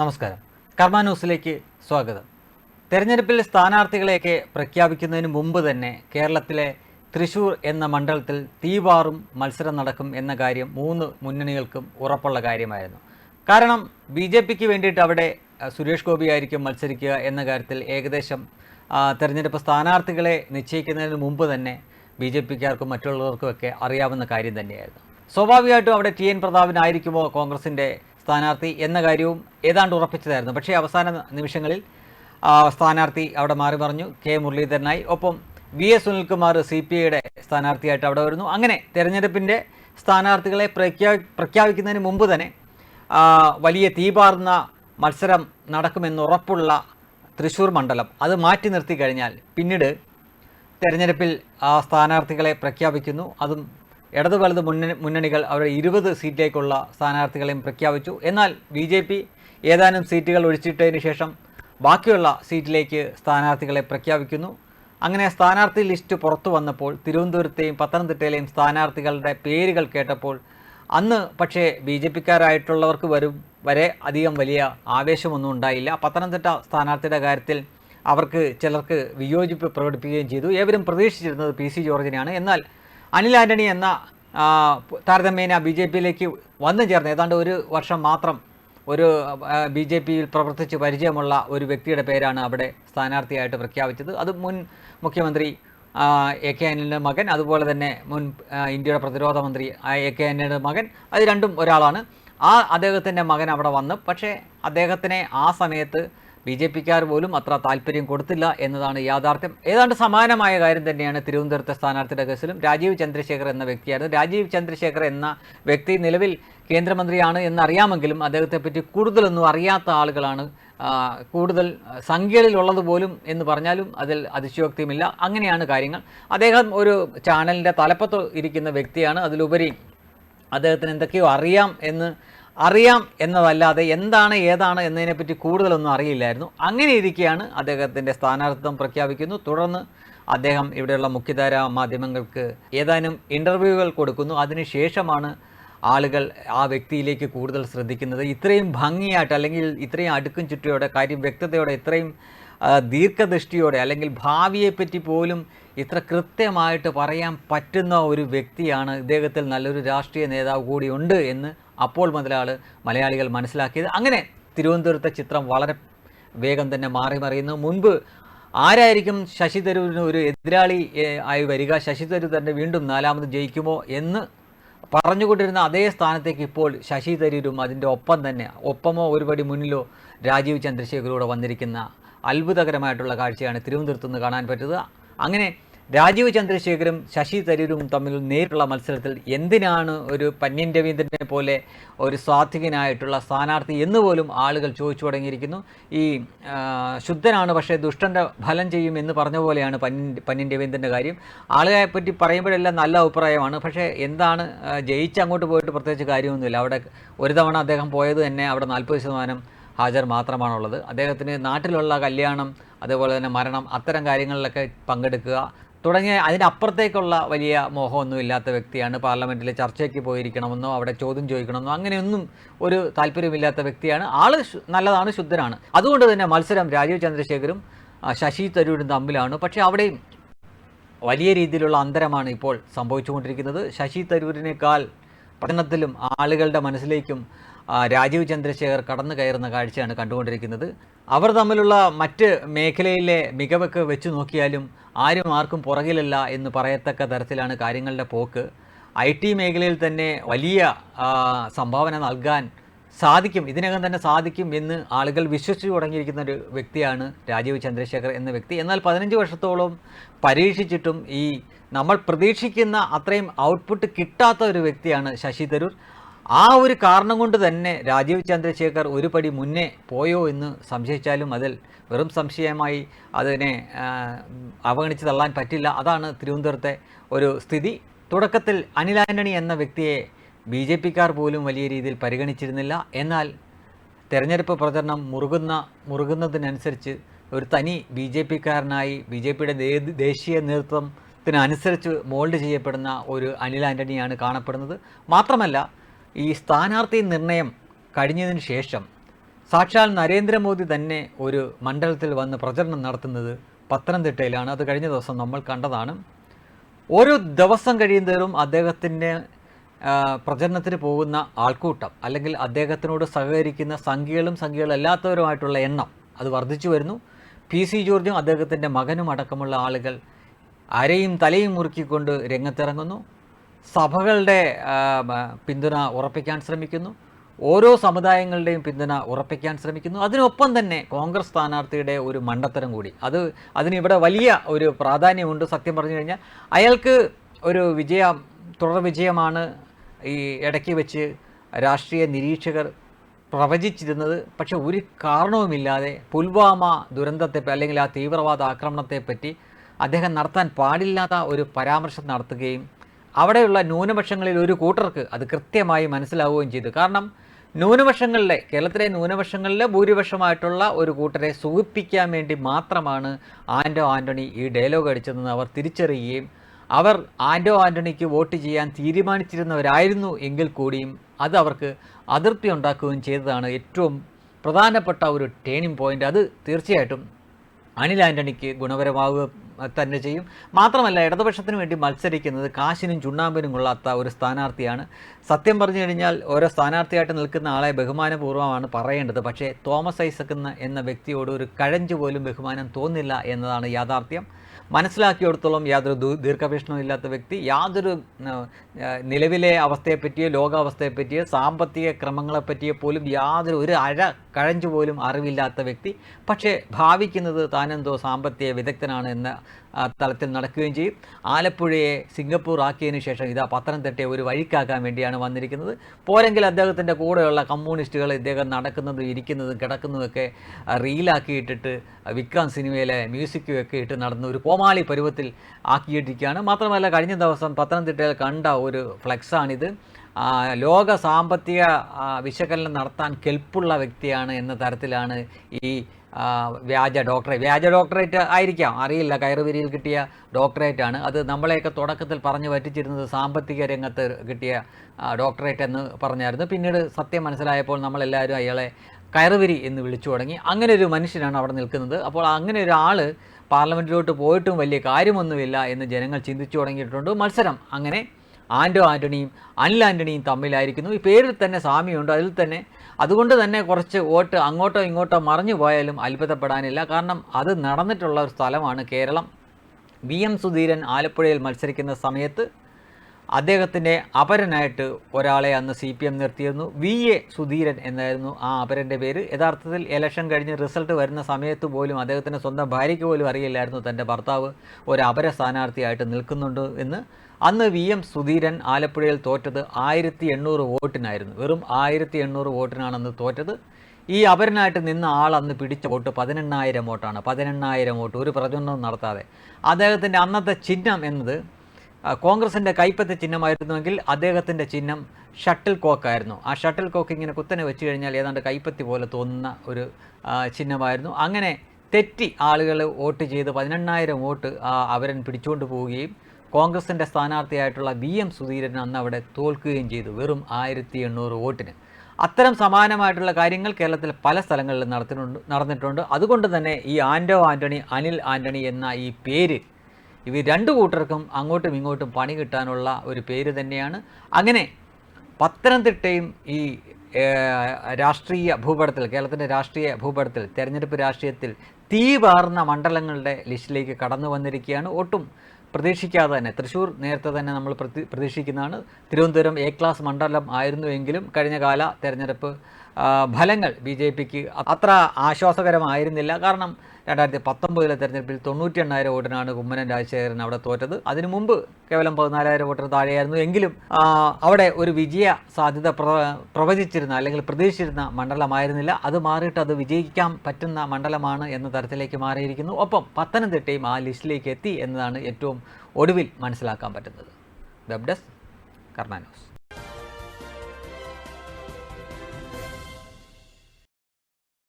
നമസ്കാരം. കർമ്മ ന്യൂസിലേക്ക് സ്വാഗതം. തെരഞ്ഞെടുപ്പിൽ സ്ഥാനാർത്ഥികളെയൊക്കെ പ്രഖ്യാപിക്കുന്നതിന് മുമ്പ് തന്നെ കേരളത്തിലെ തൃശൂർ എന്ന മണ്ഡലത്തിൽ തീവാറും മത്സരം നടക്കും എന്ന കാര്യം മൂന്ന് മുന്നണികൾക്കും ഉറപ്പുള്ള കാര്യമായിരുന്നു. കാരണം ബി ജെ പിക്ക് വേണ്ടിയിട്ട് അവിടെ സുരേഷ് ഗോപി ആയിരിക്കും മത്സരിക്കുക എന്ന കാര്യത്തിൽ ഏകദേശം തിരഞ്ഞെടുപ്പ് സ്ഥാനാർത്ഥികളെ നിശ്ചയിക്കുന്നതിന് മുമ്പ് തന്നെ ബി ജെ പിക്കാർക്കും മറ്റുള്ളവർക്കുമൊക്കെ അറിയാവുന്ന കാര്യം തന്നെയായിരുന്നു. സ്വാഭാവികമായിട്ടും അവിടെ ടി എൻ പ്രതാപനായിരിക്കുമോ കോൺഗ്രസിന്റെ സ്ഥാനാർത്ഥി എന്ന കാര്യവും ഏതാണ്ട് ഉറപ്പിച്ചതായിരുന്നു. പക്ഷേ അവസാന നിമിഷങ്ങളിൽ സ്ഥാനാർത്ഥി അവിടെ മാറി പറഞ്ഞു കെ മുരളീധരനായി. ഒപ്പം V S Sunilkumar C P ഐയുടെ സ്ഥാനാർത്ഥിയായിട്ട് അവിടെ വരുന്നു. അങ്ങനെ തെരഞ്ഞെടുപ്പിന്റെ സ്ഥാനാർത്ഥികളെ പ്രഖ്യാ പ്രഖ്യാപിക്കുന്നതിന് മുമ്പ് തന്നെ വലിയ തീപാർന്ന മത്സരം നടക്കുമെന്നുറപ്പുള്ള തൃശ്ശൂർ മണ്ഡലം അത് മാറ്റി നിർത്തി കഴിഞ്ഞാൽ പിന്നീട് തെരഞ്ഞെടുപ്പിൽ സ്ഥാനാർത്ഥികളെ പ്രഖ്യാപിക്കുന്നു. അതും ഇടതു വലത് മുന്നണി മുന്നണികൾ അവരുടെ ഇരുപത് സീറ്റിലേക്കുള്ള സ്ഥാനാർത്ഥികളെയും പ്രഖ്യാപിച്ചു. എന്നാൽ ബി ജെ പി ഏതാനും സീറ്റുകൾ ഒഴിച്ചിട്ടതിന് ശേഷം ബാക്കിയുള്ള സീറ്റിലേക്ക് സ്ഥാനാർത്ഥികളെ പ്രഖ്യാപിക്കുന്നു. അങ്ങനെ സ്ഥാനാർത്ഥി ലിസ്റ്റ് പുറത്തു വന്നപ്പോൾ തിരുവനന്തപുരത്തെയും പത്തനംതിട്ടയിലെയും സ്ഥാനാർത്ഥികളുടെ പേരുകൾ കേട്ടപ്പോൾ അന്ന് പക്ഷേ ബി ജെ പിക്കാരായിട്ടുള്ളവർക്ക് വരും വരെ അധികം വലിയ ആവേശമൊന്നും ഉണ്ടായില്ല. പത്തനംതിട്ട സ്ഥാനാർത്ഥിയുടെ കാര്യത്തിൽ അവർക്ക് ചിലർക്ക് വിയോജിപ്പ് പ്രകടിപ്പിക്കുകയും ചെയ്തു. ഏവരും പ്രതീക്ഷിച്ചിരുന്നത് പി സി ജോർജിനെയാണ്. എന്നാൽ അനിൽ ആന്റണി എന്ന താരതമ്യേന ബി ജെ പിയിലേക്ക് വന്നു ചേർന്ന്. ഏതാണ്ട് ഒരു വർഷം മാത്രം ഒരു ബി ജെ പിയിൽ പ്രവർത്തിച്ച് പരിചയമുള്ള ഒരു വ്യക്തിയുടെ പേരാണ് അവിടെ സ്ഥാനാർത്ഥിയായിട്ട് പ്രഖ്യാപിച്ചത്. അത് മുൻ മുഖ്യമന്ത്രി എ കെ ആന്റണിയുടെ മകൻ അതുപോലെ തന്നെ മുൻ ഇന്ത്യയുടെ പ്രതിരോധ മന്ത്രി എ കെ ആന്റണിയുടെ മകൻ. അത് രണ്ടും ഒരാളാണ്. ആ അദ്ദേഹത്തിന്റെ മകൻ അവിടെ വന്ന്. പക്ഷേ അദ്ദേഹത്തിനെ ആ സമയത്ത് ബി ജെ പിക്കാർ പോലും അത്ര താല്പര്യം കൊടുത്തില്ല എന്നതാണ് യാഥാർത്ഥ്യം. ഏതാണ്ട് സമാനമായ കാര്യം തന്നെയാണ് തിരുവനന്തപുരത്തെ സ്ഥാനാർത്ഥിയുടെ കേസിലും. രാജീവ് ചന്ദ്രശേഖർ എന്ന വ്യക്തിയായിരുന്നു. രാജീവ് ചന്ദ്രശേഖർ എന്ന വ്യക്തി നിലവിൽ കേന്ദ്രമന്ത്രിയാണ് എന്നറിയാമെങ്കിലും അദ്ദേഹത്തെപ്പറ്റി കൂടുതലൊന്നും അറിയാത്ത ആളുകളാണ് കൂടുതൽ സംഖ്യകളിലുള്ളത് പോലും എന്ന് പറഞ്ഞാലും അതിൽ അതിശയോക്തിയുമില്ല. അങ്ങനെയാണ് കാര്യങ്ങൾ. അദ്ദേഹം ഒരു ചാനലിന്റെ തലപ്പത്ത് ഇരിക്കുന്ന വ്യക്തിയാണ്. അതിലുപരി അദ്ദേഹത്തിന് എന്തൊക്കെയോ അറിയാം എന്ന് അറിയാം എന്നതല്ലാതെ എന്താണ് ഏതാണ് എന്നതിനെപ്പറ്റി കൂടുതലൊന്നും അറിയില്ലായിരുന്നു. അങ്ങനെ ഇരിക്കെയാണ് അദ്ദേഹത്തിന്റെ സ്ഥാനാർത്ഥിത്വം പ്രഖ്യാപിക്കുന്നു. തുടർന്ന് അദ്ദേഹം ഇവിടെയുള്ള മുഖ്യധാര മാധ്യമങ്ങൾക്ക് ഏതാനും ഇന്റർവ്യൂകൾ കൊടുക്കുന്നു. അതിനുശേഷമാണ് ആളുകൾ ആ വ്യക്തിയിലേക്ക് കൂടുതൽ ശ്രദ്ധിക്കുന്നത്. ഇത്രയും ഭംഗിയായിട്ട് അല്ലെങ്കിൽ ഇത്രയും അടുക്കും ചുറ്റിയോടെ കാര്യം വ്യക്തതയോടെ ഇത്രയും ദീർഘദൃഷ്ടിയോടെ അല്ലെങ്കിൽ ഭാവിയെപ്പറ്റി പോലും ഇത്ര കൃത്യമായിട്ട് പറയാൻ പറ്റുന്ന ഒരു വ്യക്തിയാണ്. ഇദ്ദേഹത്തിൽ നല്ലൊരു രാഷ്ട്രീയ നേതാവ് കൂടിയുണ്ട് എന്ന് അപ്പോൾ മുതലാണ് മലയാളികൾ മനസ്സിലാക്കിയത്. അങ്ങനെ തിരുവനന്തപുരത്തെ ചിത്രം വളരെ വേഗം തന്നെ മാറി മറിയുന്നു. മുൻപ് ആരായിരിക്കും ശശി തരൂരിന് ഒരു എതിരാളി ആയി വരിക? ശശി തരൂർ തന്നെ വീണ്ടും നാലാമത് ജയിക്കുമോ എന്ന് പറഞ്ഞുകൊണ്ടിരുന്ന അതേ സ്ഥാനത്തേക്ക് ഇപ്പോൾ ശശി തരൂരും അതിന്റെ ഒപ്പം തന്നെ ഒപ്പമോ ഒരുപടി മുന്നിലോ രാജീവ് ചന്ദ്രശേഖരൂടെ വന്നിരിക്കുന്ന അത്ഭുതകരമായിട്ടുള്ള കാഴ്ചയാണ് തിരുവനന്തപുരത്ത് നിന്ന് കാണാൻ പറ്റുന്നത്. അങ്ങനെ രാജീവ് ചന്ദ്രശേഖരും ശശി തരൂരും തമ്മിൽ നേരിട്ടുള്ള മത്സരത്തിൽ എന്തിനാണ് ഒരു പന്യൻ രവീന്ദ്രനെ പോലെ ഒരു സ്വാത്വികനായിട്ടുള്ള സ്ഥാനാർത്ഥി എന്ന് പോലും ആളുകൾ ചോദിച്ചു തുടങ്ങിയിരിക്കുന്നു. ഈ ശുദ്ധനാണ് പക്ഷേ ദുഷ്ടന്റെ ഫലം ചെയ്യും എന്ന് പറഞ്ഞ പോലെയാണ് പന്യൻ പന്യൻ രവീന്ദ്രന്റെ കാര്യം. ആളുകളെ പറ്റി പറയുമ്പോഴെല്ലാം നല്ല അഭിപ്രായമാണ്. പക്ഷേ എന്താണ് ജയിച്ച് അങ്ങോട്ട് പോയിട്ട് പ്രത്യേകിച്ച് കാര്യമൊന്നുമില്ല. അവിടെ ഒരു തവണ അദ്ദേഹം പോയത് തന്നെ അവിടെ നാൽപ്പത് ശതമാനം ഹാജർ മാത്രമാണുള്ളത്. അദ്ദേഹത്തിന് നാട്ടിലുള്ള കല്യാണം അതേപോലെ തന്നെ മരണം അത്തരം കാര്യങ്ങളിലൊക്കെ പങ്കെടുക്കുക തുടങ്ങിയ അതിനപ്പുറത്തേക്കുള്ള വലിയ മോഹമൊന്നും ഇല്ലാത്ത വ്യക്തിയാണ് പാർലമെന്റിൽ ചർച്ചയ്ക്ക് പോയിരിക്കണമെന്നോ അവിടെ ചോദ്യം ചോദിക്കണമെന്നോ അങ്ങനെയൊന്നും ഒരു താല്പര്യമില്ലാത്ത വ്യക്തിയാണ്. ആൾ നല്ലതാണ് ശുദ്ധനാണ്. അതുകൊണ്ട് തന്നെ മത്സരം രാജീവ് ചന്ദ്രശേഖരും ശശി തരൂരും തമ്മിലാണ്. പക്ഷേ അവിടെയും വലിയ രീതിയിലുള്ള അന്തരമാണ് ഇപ്പോൾ സംഭവിച്ചുകൊണ്ടിരിക്കുന്നത്. ശശി തരൂരിനേക്കാൾ പഠനത്തിലും ആളുകളുടെ മനസ്സിലേക്കും രാജീവ് ചന്ദ്രശേഖർ കടന്നു കയറുന്ന കാഴ്ചയാണ് കണ്ടുകൊണ്ടിരിക്കുന്നത്. അവർ തമ്മിലുള്ള മറ്റ് മേഖലയിലെ മികവൊക്കെ വെച്ച് നോക്കിയാലും ആരും ആർക്കും പുറകിലല്ല എന്ന് പറയത്തക്ക തരത്തിലാണ് കാര്യങ്ങളുടെ പോക്ക്. ഐ ടി മേഖലയിൽ തന്നെ വലിയ സംഭാവന നൽകാൻ സാധിക്കും. ഇതിനകം തന്നെ സാധിക്കും എന്ന് ആളുകൾ വിശ്വസിച്ചു തുടങ്ങിയിരിക്കുന്ന ഒരു വ്യക്തിയാണ് രാജീവ് ചന്ദ്രശേഖർ എന്ന വ്യക്തി. എന്നാൽ പതിനഞ്ച് വർഷത്തോളം പരീക്ഷിച്ചിട്ടും ഈ നമ്മൾ പ്രതീക്ഷിക്കുന്ന അത്രയും ഔട്ട്പുട്ട് കിട്ടാത്ത ഒരു വ്യക്തിയാണ് ശശി തരൂർ. ആ ഒരു കാരണം കൊണ്ട് തന്നെ രാജീവ് ചന്ദ്രശേഖർ ഒരു പടി മുന്നേ പോയോ എന്ന് സംശയിച്ചാലും അതിൽ വെറും സംശയമായി അതിനെ അവഗണിച്ച് തള്ളാൻ പറ്റില്ല. അതാണ് തിരുവനന്തപുരത്തെ ഒരു സ്ഥിതി. തുടക്കത്തിൽ അനിൽ ആന്റണി എന്ന വ്യക്തിയെ ബി ജെ പിക്കാർ പോലും വലിയ രീതിയിൽ പരിഗണിച്ചിരുന്നില്ല. എന്നാൽ തെരഞ്ഞെടുപ്പ് പ്രചരണം മുറുകുന്ന മുറുകുന്നതിനനുസരിച്ച് ഒരു തനി ബി ജെ പിക്കാരനായി ബി ജെ പിയുടെ ദേശീയ നേതൃത്വത്തിനനുസരിച്ച് മോൾഡ് ചെയ്യപ്പെടുന്ന ഒരു അനിൽ ആന്റണിയാണ് കാണപ്പെടുന്നത്. മാത്രമല്ല ഈ സ്ഥാനാർത്ഥി നിർണയം കഴിഞ്ഞതിന് ശേഷം സാക്ഷാൽ നരേന്ദ്രമോദി തന്നെ ഒരു മണ്ഡലത്തിൽ വന്ന് പ്രചരണം നടത്തുന്നത് പത്തനംതിട്ടയിലാണ്. അത് കഴിഞ്ഞ ദിവസം നമ്മൾ കണ്ടതാണ്. ഓരോ ദിവസം കഴിയുന്നതും അദ്ദേഹത്തിന്റെ പ്രചരണത്തിന് പോകുന്ന ആൾക്കൂട്ടം അല്ലെങ്കിൽ അദ്ദേഹത്തിനോട് സഹകരിക്കുന്ന സംഖ്യകളും സംഖ്യകളും അല്ലാത്തവരുമായിട്ടുള്ള എണ്ണം അത് വർദ്ധിച്ചു വരുന്നു. പി സി ജോർജും അദ്ദേഹത്തിന്റെ മകനും അടക്കമുള്ള ആളുകൾ അരയും തലയും മുറുക്കിക്കൊണ്ട് രംഗത്തിറങ്ങുന്നു. സഭകളുടെ പിന്തുണ ഉറപ്പിക്കാൻ ശ്രമിക്കുന്നു. ഓരോ സമുദായങ്ങളുടെയും പിന്തുണ ഉറപ്പിക്കാൻ ശ്രമിക്കുന്നു. അതിനൊപ്പം തന്നെ കോൺഗ്രസ് സ്ഥാനാർത്ഥിയുടെ ഒരു മണ്ടത്തരം കൂടി. അത് അതിനിവിടെ വലിയ ഒരു പ്രാധാന്യമുണ്ട് സത്യം പറഞ്ഞു കഴിഞ്ഞാൽ. അയാൾക്ക് ഒരു വിജയ തുടർ വിജയമാണ് ഈ ഇടയ്ക്ക് വെച്ച് രാഷ്ട്രീയ നിരീക്ഷകർ പ്രവചിച്ചിരുന്നത്. പക്ഷെ ഒരു കാരണവുമില്ലാതെ പുൽവാമ ദുരന്തത്തെ അല്ലെങ്കിൽ ആ തീവ്രവാദ ആക്രമണത്തെപ്പറ്റി അദ്ദേഹം നടത്താൻ പാടില്ലാത്ത ഒരു പരാമർശം നടത്തുകയും അവിടെയുള്ള ന്യൂനപക്ഷങ്ങളിൽ ഒരു കൂട്ടർക്ക് അത് കൃത്യമായി മനസ്സിലാവുകയും ചെയ്തു. കാരണം ന്യൂനപക്ഷങ്ങളിലെ കേരളത്തിലെ ന്യൂനപക്ഷങ്ങളിലെ ഭൂരിപക്ഷമായിട്ടുള്ള ഒരു കൂട്ടരെ സുഖിപ്പിക്കാൻ വേണ്ടി മാത്രമാണ് ആന്റോ ആന്റണി ഈ ഡയലോഗ് അടിച്ചതെന്ന് അവർ തിരിച്ചറിയുകയും അവർ ആന്റോ ആന്റണിക്ക് വോട്ട് ചെയ്യാൻ തീരുമാനിച്ചിരുന്നവരായിരുന്നു എങ്കിൽ കൂടിയും അത് അവർക്ക് അതിർത്തി ഉണ്ടാക്കുകയും ചെയ്തതാണ് ഏറ്റവും പ്രധാനപ്പെട്ട ഒരു ടേണിംഗ് പോയിന്റ് അത് തീർച്ചയായിട്ടും അനിൽ ആന്റണിക്ക് ഗുണപരമാവുക തന്നെ ചെയ്യും. മാത്രമല്ല ഇടതുപക്ഷത്തിന് വേണ്ടി മത്സരിക്കുന്നത് കാശിനും ചുണ്ണാമ്പിനും കൊള്ളാത്ത ഒരു സ്ഥാനാർത്ഥിയാണ്. സത്യം പറഞ്ഞു കഴിഞ്ഞാൽ ഓരോ സ്ഥാനാർത്ഥിയായിട്ട് നിൽക്കുന്ന ആളെ ബഹുമാനപൂർവമാണ് പറയേണ്ടത്. പക്ഷേ തോമസ് ഐസക് എന്ന എന്ന വ്യക്തിയോട് ഒരു കഴഞ്ചു പോലും ബഹുമാനം തോന്നില്ല എന്നതാണ് യാഥാർത്ഥ്യം. മനസ്സിലാക്കിയെടുത്തോളം യാതൊരു ദീർഘവീക്ഷണവും ഇല്ലാത്ത വ്യക്തി യാതൊരു നിലവിലെ അവസ്ഥയെപ്പറ്റിയോ ലോകാവസ്ഥയെപ്പറ്റിയോ സാമ്പത്തിക ക്രമങ്ങളെപ്പറ്റിയോ പോലും യാതൊരു ഒരു അഴ കഴഞ്ചു പോലും അറിവില്ലാത്ത വ്യക്തി. പക്ഷേ ഭാവിക്കുന്നത് താനെന്തോ സാമ്പത്തിക വിദഗ്ധനാണ് എന്ന തലത്തിൽ നടക്കുകയും ചെയ്യും. ആലപ്പുഴയെ സിംഗപ്പൂർ ആക്കിയതിനു ശേഷം ഇതാ പത്തനംതിട്ടയെ ഒരു വഴിക്കാക്കാൻ വേണ്ടിയാണ് വന്നിരിക്കുന്നത്. പോരെങ്കിൽ അദ്ദേഹത്തിന്റെ കൂടെയുള്ള കമ്മ്യൂണിസ്റ്റുകൾ ഇദ്ദേഹം നടക്കുന്നതും ഇരിക്കുന്നതും കിടക്കുന്നതൊക്കെ റീലാക്കിയിട്ടിട്ട് വിക്രം സിനിമയിലെ മ്യൂസിക്കും ഒക്കെ ഇട്ട് നടന്ന ഒരു കോമാളി പരുവത്തിൽ ആക്കിയിട്ടിരിക്കുകയാണ്. മാത്രമല്ല കഴിഞ്ഞ ദിവസം പത്തനംതിട്ടയിൽ കണ്ട ഒരു ഫ്ലെക്സാണിത്. ലോക സാമ്പത്തിക വിശകലനം നടത്താൻ കെൽപ്പുള്ള വ്യക്തിയാണ് എന്ന തരത്തിലാണ് ഈ വ്യാജ ഡോക്ടറേ വ്യാജ ഡോക്ടറേറ്റ് ആയിരിക്കാം. അറിയില്ല കയറുവരിയിൽ കിട്ടിയ ഡോക്ടറേറ്റ് ആണ് അത് നമ്മളെയൊക്കെ തുടക്കത്തിൽ പറഞ്ഞു പറ്റിച്ചിരുന്നത് സാമ്പത്തിക രംഗത്ത് കിട്ടിയ ഡോക്ടറേറ്റ് എന്ന് പറഞ്ഞായിരുന്നു. പിന്നീട് സത്യം മനസ്സിലായപ്പോൾ നമ്മളെല്ലാവരും അയാളെ കയറുവിരി എന്ന് വിളിച്ചു തുടങ്ങി. അങ്ങനെ ഒരു മനുഷ്യനാണ് അവിടെ നിൽക്കുന്നത്. അപ്പോൾ അങ്ങനെ ഒരാൾ പാർലമെന്റിലോട്ട് പോയിട്ടും വലിയ കാര്യമൊന്നുമില്ല എന്ന് ജനങ്ങൾ ചിന്തിച്ചു തുടങ്ങിയിട്ടുണ്ട്. മത്സരം അങ്ങനെ ആന്റോ ആന്റണിയും അനിൽ ആന്റണിയും തമ്മിലായിരിക്കുന്നു. ഈ പേരിൽ തന്നെ സാമ്യമുണ്ട്. അതിൽ തന്നെ അതുകൊണ്ട് തന്നെ കുറച്ച് വോട്ട് അങ്ങോട്ടോ ഇങ്ങോട്ടോ മറിഞ്ഞു പോയാലും അത്ഭുതപ്പെടാനില്ല. കാരണം അത് നടന്നിട്ടുള്ള ഒരു സ്ഥലമാണ് കേരളം. വി എം സുധീരൻ ആലപ്പുഴയിൽ മത്സരിക്കുന്ന സമയത്ത് അദ്ദേഹത്തിന്റെ അപരനായിട്ട് ഒരാളെ അന്ന് സി പി എം നിർത്തിയിരുന്നു. വി എ സുധീരൻ എന്നായിരുന്നു ആ അപരന്റെ പേര്. യഥാർത്ഥത്തിൽ ഇലക്ഷൻ കഴിഞ്ഞ് റിസൾട്ട് വരുന്ന സമയത്ത് പോലും അദ്ദേഹത്തിന്റെ സ്വന്തം ഭാര്യയ്ക്ക് പോലും അറിയില്ലായിരുന്നു. തന്റെ ഭർത്താവ് ഒരു അപര സ്ഥാനാർത്ഥിയായിട്ട് നിൽക്കുന്നുണ്ട് എന്ന് അന്ന് വി എം സുധീരൻ ആലപ്പുഴയിൽ തോറ്റത് ആയിരത്തി എണ്ണൂറ് വോട്ടിനായിരുന്നു. വെറും ആയിരത്തി എണ്ണൂറ് വോട്ടിനാണെന്ന് തോറ്റത്. ഈ അപരനായിട്ട് നിന്ന ആൾ അന്ന് പിടിച്ച വോട്ട് പതിനെണ്ണായിരം വോട്ടാണ്. പതിനെണ്ണായിരം വോട്ട് ഒരു പ്രചരണവും നടത്താതെ. അദ്ദേഹത്തിന്റെ അന്നത്തെ ചിഹ്നം എന്നത് കോൺഗ്രസിന്റെ കൈപ്പത്തി ചിഹ്നമായിരുന്നുവെങ്കിൽ അദ്ദേഹത്തിന്റെ ചിഹ്നം ഷട്ടിൽ കോക്കായിരുന്നു ആ ഷട്ടിൽ കോക്ക് ഇങ്ങനെ കുത്തനെ വെച്ച് കഴിഞ്ഞാൽ ഏതാണ്ട് കൈപ്പത്തി പോലെ തോന്നുന്ന ഒരു ചിഹ്നമായിരുന്നു. അങ്ങനെ തെറ്റി ആളുകൾ വോട്ട് ചെയ്ത് പതിനെണ്ണായിരം വോട്ട് അവരൻ പിടിച്ചുകൊണ്ട് പോവുകയും കോൺഗ്രസിന്റെ സ്ഥാനാർത്ഥിയായിട്ടുള്ള വി എം സുധീരൻ അന്ന് അവിടെ തോൽക്കുകയും ചെയ്തു വെറും ആയിരത്തി എണ്ണൂറ് വോട്ടിന്. അത്തരം സമാനമായിട്ടുള്ള കാര്യങ്ങൾ കേരളത്തിൽ പല സ്ഥലങ്ങളിലും നടത്തിട്ടുണ്ട് നടന്നിട്ടുണ്ട്. അതുകൊണ്ട് തന്നെ ഈ ആന്റോ ആന്റണി അനിൽ ആന്റണി എന്ന ഈ പേര് ഇവർ രണ്ടു കൂട്ടർക്കും അങ്ങോട്ടും ഇങ്ങോട്ടും പണി കിട്ടാനുള്ള ഒരു പേര് തന്നെയാണ്. അങ്ങനെ പത്തനംതിട്ടയും ഈ രാഷ്ട്രീയ ഭൂപടത്തിൽ കേരളത്തിന്റെ രാഷ്ട്രീയ ഭൂപടത്തിൽ തെരഞ്ഞെടുപ്പ് രാഷ്ട്രീയത്തിൽ തീ പാർന്ന മണ്ഡലങ്ങളുടെ ലിസ്റ്റിലേക്ക് കടന്നു വന്നിരിക്കുകയാണ്. ഒട്ടും പ്രതീക്ഷിക്കാതെ തന്നെ തൃശ്ശൂർ നേരത്തെ തന്നെ നമ്മൾ പ്രതി പ്രതീക്ഷിക്കുന്നതാണ്. തിരുവനന്തപുരം എ ക്ലാസ് മണ്ഡലം ആയിരുന്നുവെങ്കിലും കഴിഞ്ഞ കാല തെരഞ്ഞെടുപ്പ് ഫലങ്ങൾ ബി ജെ പിക്ക് അത്ര ആശ്വാസകരമായിരുന്നില്ല. കാരണം രണ്ടായിരത്തി പത്തൊമ്പതിലെ തെരഞ്ഞെടുപ്പിൽ തൊണ്ണൂറ്റി എണ്ണായിരം വോട്ടിനാണ് കുമ്മനം രാജശേഖരൻ അവിടെ തോറ്റത്. അതിനു മുമ്പ് കേവലം പതിനാലായിരം വോട്ടിന് താഴെയായിരുന്നു. എങ്കിലും അവിടെ ഒരു വിജയ സാധ്യത പ്രവചിച്ചിരുന്ന അല്ലെങ്കിൽ പ്രതീക്ഷിച്ചിരുന്ന മണ്ഡലമായിരുന്നില്ല. അത് മാറിയിട്ട് അത് വിജയിക്കാൻ പറ്റുന്ന മണ്ഡലമാണ് എന്ന തരത്തിലേക്ക് മാറിയിരിക്കുന്നു. ഒപ്പം പത്തനംതിട്ടയും ആ ലിസ്റ്റിലേക്ക് എത്തി എന്നതാണ് ഏറ്റവും ഒടുവിൽ മനസ്സിലാക്കാൻ പറ്റുന്നത്. Web desk Karna news.